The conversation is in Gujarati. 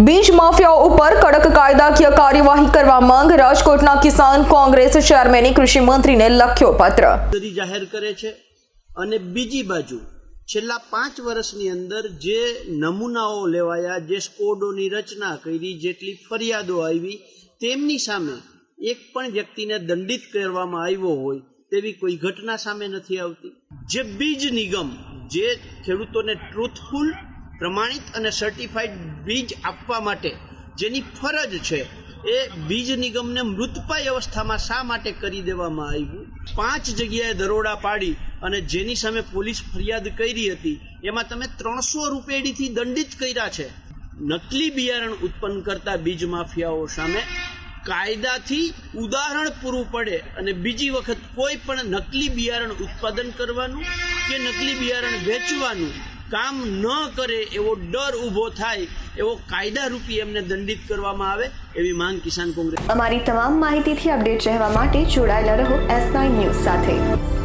બીજ માફિયાઓ ઉપર કડક કાયદાકીય કાર્યવાહી કરવા માંગ રાજકોટના કિસાન કોંગ્રેસ ચેરમેને કૃષિ મંત્રીને લખ્યો પત્ર. જાહેર કરે છે અને બીજી બાજુ છેલ્લા પાંચ વર્ષની અંદર જે નમૂનાઓ લેવાયા, જે સ્કોડોની રચના કરી, જેટલી ફરિયાદો આવી, તેમની સામે એક પણ વ્યક્તિને દંડિત કરવામાં આવ્યો હોય તેવી કોઈ ઘટના સામે નથી આવતી. જે બીજ નિગમ, જે ખેડૂતોને ટ્રુથફુલ પ્રમાણિત અને સર્ટિફાઈડ બીજ આપવા માટે જેની ફરજ છે, એ બીજ નિગમને મૃતપાય અવસ્થામાં શા માટે કરી દેવામાં આવ્યું? પાંચ જગ્યાએ દરોડા પાડી અને જેની સામે પોલીસ ફરિયાદ કરી હતી, એમાં તમે ત્રણસો રૂપેડીથી દંડિત કર્યા છે. નકલી બિયારણ ઉત્પન્ન કરતા બીજ માફિયાઓ સામે કાયદાથી ઉદાહરણ પૂરું પડે અને બીજી વખત કોઈ પણ નકલી બિયારણ ઉત્પાદન કરવાનું કે નકલી બિયારણ વેચવાનું કામ ન કરે એવો ડર ઊભો થાય, એવો કાયદા રૂપી એમને દંડિત કરવામાં આવે, એવી માંગ કિસાન કોંગ્રેસ અમારી તમામ માહિતીથી અપડેટ રહેવા માટે જોડાયેલા રહો એસ ન્યૂઝ સાથે.